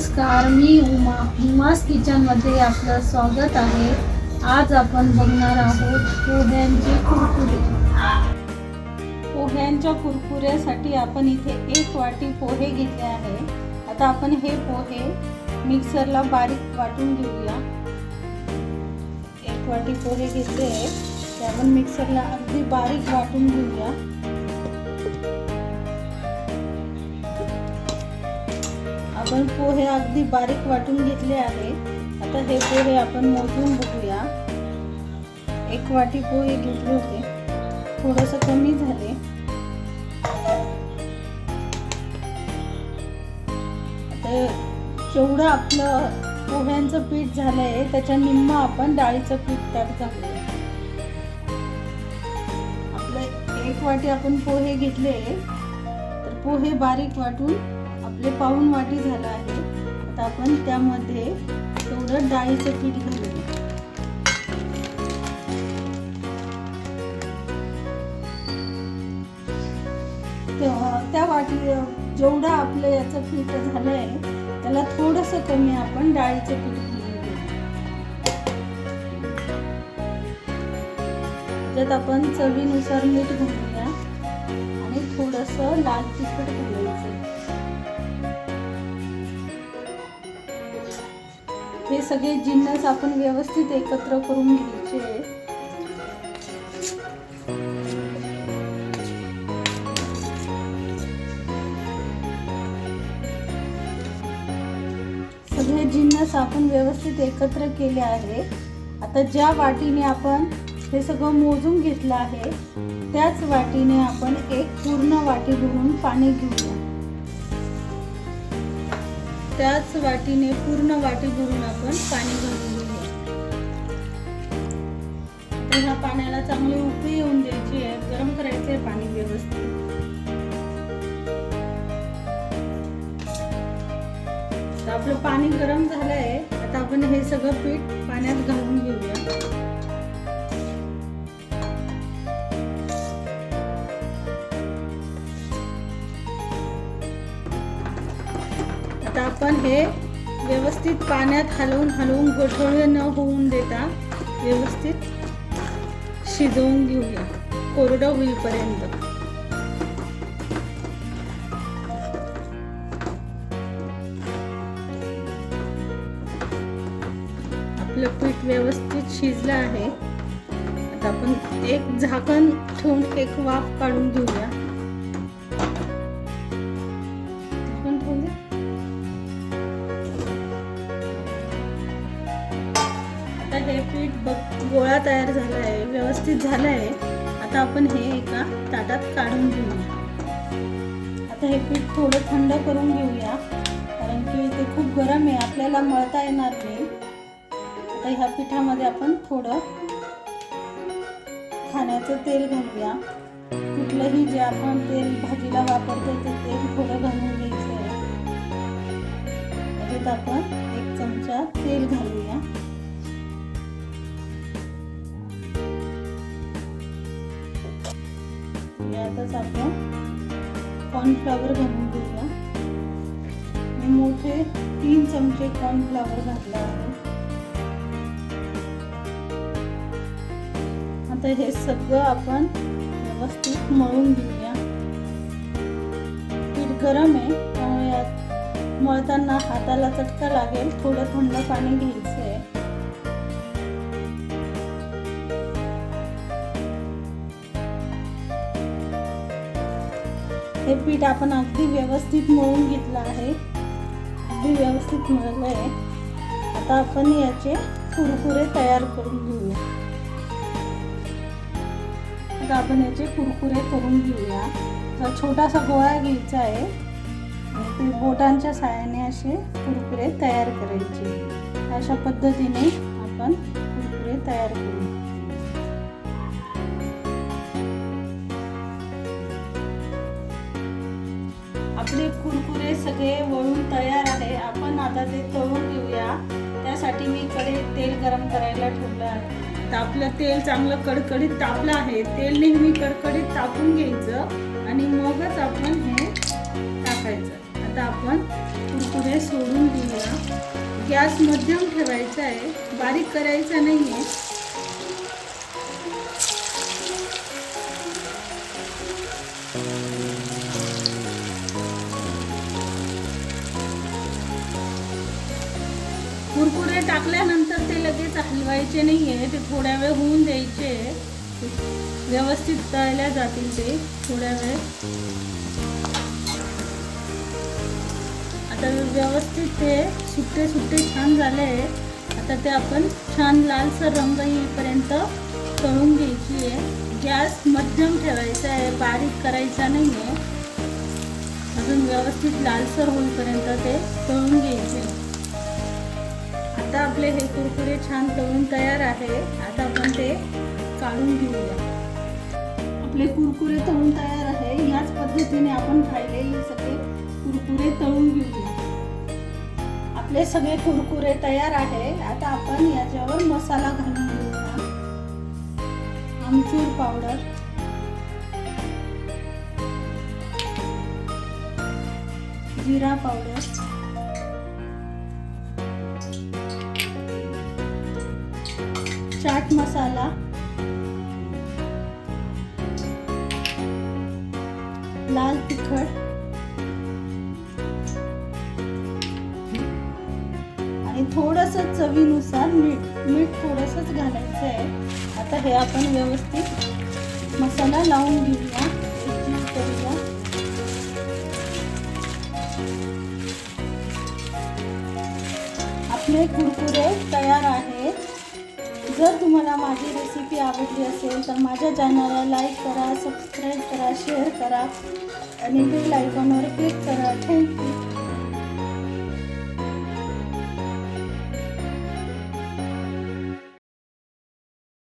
नमस्कार मी उमा उमास किचनमध्ये आपलं स्वागत आहे. आज आपण बघणार आहोत पोह्यांचे कुरकुरे. पोह्यांच्या कुरकुऱ्यासाठी आपण इथे एक वाटी पोहे घेतले आहे. आता आपण हे पोहे मिक्सरला बारीक वाटून घेऊया. एक वाटी पोहे घेतले आहे. ते आपण मिक्सरला अगदी बारीक वाटून घेऊया. आपण पोहे अगदी बारीक वाटून घेतले आहे. आता हे पोहे आपण मोजून बघूया. एक वाटी पोहे घेतले होते. थोडस कमी झाले. आता जेवढं आपलं पोह्यांचं पीठ झालंय त्याच्या निम्म आपण डाळीचं पीठ त्यात घालूया. आपलं एक वाटी आपण पोहे घेतले. तर पोहे बारीक वाटून आपले पाऊन वाटी झालं आहे. आता आपण त्यामध्ये थोडं डाळीचं पीठ घालूया. त्या वाटी जेवढं आपलं याचं पीठ झालं आहे त्याला थोडंसं कमी आपण डाळीचं पीठ घालून घेऊ त्यात आपण चवीनुसार मीठ घालूया आणि थोडंसं लाल तिखट घालूया. हे सगळे जिन्नस आपण व्यवस्थित एकत्र करून घ्यायचे. सगळे जिन्नस आपण व्यवस्थित एकत्र केले आहे. आता ज्या वाटीने आपण हे सगळं मोजून घेतलं आहे त्याच वाटीने आपण एक पूर्ण वाटी भरून पाणी घेऊया. त्याच वाटीने पूर्ण वाटी भरून आपण पाणी घालून घेऊ. आता ह्या पाण्याला चांगली उकळी येऊन द्यायची आहे. गरम करायचं आहे पाणी व्यवस्थित. आपलं पाणी गरम झालं आहे आता आपण हे सगळं पीठ पाण्यात घालून आता आपण हे व्यवस्थित पाण्यात हलवून हलवून गोठवळे न होऊन देता व्यवस्थित शिजवून घेऊया. कोरडं होईपर्यंत. आपलं पीठ व्यवस्थित शिजलं आहे. आता आपण एक झाकण ठेवून एक वाफ काढून घेऊया. हे पीठ बघ गोळा तयार झाला आहे व्यवस्थित झालं आहे आता आपण हे एका ताटात काढून घेऊया. आता हे पीठ थोडं थंड करून घेऊया कारण की ते खूप गरम आहे आपल्याला मळता येणार नाही. आता ह्या पिठामध्ये आपण थोडं खाण्याचं तेल घालूया. कुठलंही जे आपण तेल भाजीला वापरतो ते तेल थोडं घालून घ्यायचं आहे. त्याच्यात आपण एक चमचा तेल घालूया. यातच आपण कॉर्नफ्लॉवर घालून घेऊया. मी मोठे तीन चमचे कॉर्नफ्लॉवर घातला आहे. आता हे सगळं आपण व्यवस्थित मळून घेऊया. पीठ गरम आहे त्यामुळे मळताना हाताला चटका लागेल थोडं थंड पाणी घ्यायचं आहे हे पीठ आपण अगदी व्यवस्थित मळून घेतलं आहे. अगदी व्यवस्थित मळलं आहे आता आपण याचे कुरकुरे तयार करून घेऊया. आता आपण याचे कुरकुरे करून घेऊया. तर छोटासा गोळा घ्यायचा आहे. आणि ते बोटांच्या साहाय्याने असे कुरकुरे तयार करायचे. अशा पद्धतीने आपण कुरकुरे तयार करू. आपले कुरकुरे सगळे वळून तयार आहे. आपण आता ते तळून घेऊया. त्यासाठी मी इकडे तेल गरम करायला ठेवलं आहे. तर आपलं तेल चांगलं कडकडीत तापलं आहे. तेल नेहमी कडकडीत तापून घ्यायचं आणि मगच आपण हे टाकायचं. आता आपण कुरकुरे सोडून घेऊया गॅस मध्यम ठेवायचा आहे. बारीक करायचा नाही आहे लगेच नाही आहे ते थोड्या वेळ होऊन द्यायचे. व्यवस्थित तळल्या जातील ते थोड्या वेळ. आता व्यवस्थित ते सुट्टे सुट्टे छान झाले. आता ते आपण छान लालसर रंग येईपर्यंत तळून घ्यायची आहे. गॅस मध्यम ठेवायचा आहे बारीक करायचा नाही आहे अजून व्यवस्थित लालसर होईपर्यंत ते तळून घ्यायचं. आपले हे कुरकुरे छान तळून तयार आहे. आता आपण ते काढून घेऊया. आपले कुरकुरे तळून तयार आहे. याच पद्धतीने आपण खाल्लेले सगळे कुरकुरे तळून घेऊया. आपले सगळे कुरकुरे तयार आहे. आता आपण याच्यावर मसाला घालून घेऊया. आमचूर पावडर. जिरा पावडर. चाट मसाला लाल तिखट आणि थोडस चवीनुसार मीठ. मीठ थोडंसंच घालायचं आहे आता हे आपण व्यवस्थित मसाला लावून घेऊया. करूया. आपले कुरकुरे तयार जर तुम्हाला माझी रेसिपी आवडली असेल तर माझ्या चॅनलला लाईक करा सबस्क्राईब करा शेअर करा आणि बेल आयकॉनवर क्लिक करा. थँक्यू